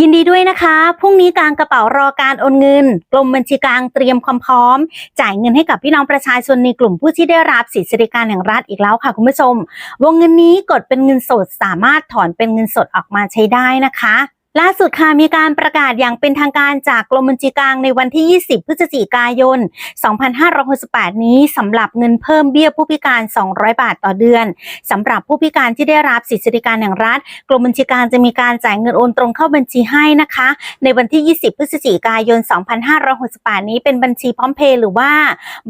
ยินดีด้วยนะคะ พรุ่งนี้กลางกระเป๋ารอการโอนเงิน กรมบัญชีกลางเตรียมความพร้อม จ่ายเงินให้กับพี่น้องประชาชนในกลุ่มผู้ที่ได้รับสิทธิสวัสดิการแห่งรัฐอีกแล้วค่ะคุณผู้ชม วงเงินนี้กดเป็นเงินสดสามารถถอนเป็นเงินสดออกมาใช้ได้นะคะ ล่าสุดค่ะมีการประกาศอย่างเป็นทางการจากกรมบัญชีกลางในวันที่ 20 พฤศจิกายน 2568 นี้สำหรับเงินเพิ่มเบี้ยผู้พิการ 200 บาทต่อเดือนสำหรับผู้พิการที่ได้รับสิทธิสวัสดิการแห่งรัฐ กรมบัญชีกลางจะมีการจ่ายเงินโอนตรงเข้าบัญชีให้นะคะ ในวันที่ 20 พฤศจิกายน 2568 นี้เป็นบัญชีพร้อมเพย์หรือว่า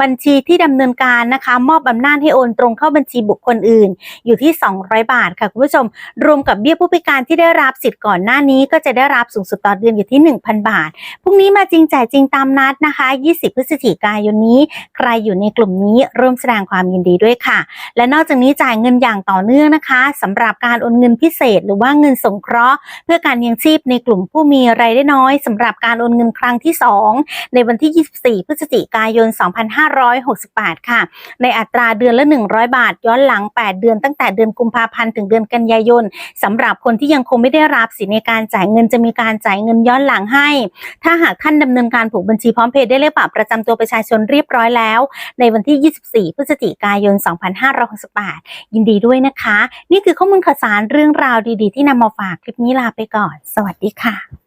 บัญชีที่ดำเนินการนะคะ มอบอำนาจให้โอนตรงเข้าบัญชีบุคคลอื่น อยู่ที่ 200 บาทค่ะคุณผู้ชม รวมกับเบี้ยผู้พิการที่ได้รับสิทธิ์ก่อนหน้านี้ก็็จะได้รับสูงสุดต่อเดือนอยู่ที่ 1,000 บาท พรุ่งนี้มาจริงจ่ายจริงตามนัดนะคะ 20 พฤศจิกายนนี้ ใครอยู่ในกลุ่มนี้ร่วมแสดงความยินดีด้วยค่ะ และนอกจากนี้จ่ายเงินอย่างต่อเนื่องนะคะสำหรับการโอนเงินพิเศษ หรือว่าเงินสงเคราะห์ เพื่อการเลี้ยงชีพในกลุ่มผู้มีรายได้น้อยสำหรับการโอนเงินครั้งที่ 2 ในวันที่ 24 พฤศจิกายน 2568 ค่ะ ในอัตราเดือนละ 100 บาท ย้อนหลัง 8 เดือนตั้งแต่เดือนกุมภาพันธ์ถึงเดือนกันยายนสำหรับคนที่ยังคงไม่ได้รับสิทธิในการจ่ายเงินจะมีการจ่ายเงินย้อนหลังให้ ถ้าหากท่านดำเนินการผูกบัญชีพร้อมเพย์ได้เลขบัตรประจำตัวประชาชนเรียบร้อยแล้ว ในวันที่ 24 พฤศจิกายน 2568 ยินดีด้วยนะคะ นี่คือข้อมูลข่าวสารเรื่องราวดีๆ ที่นำมาฝากคลิปนี้ลาไปก่อน สวัสดีค่ะ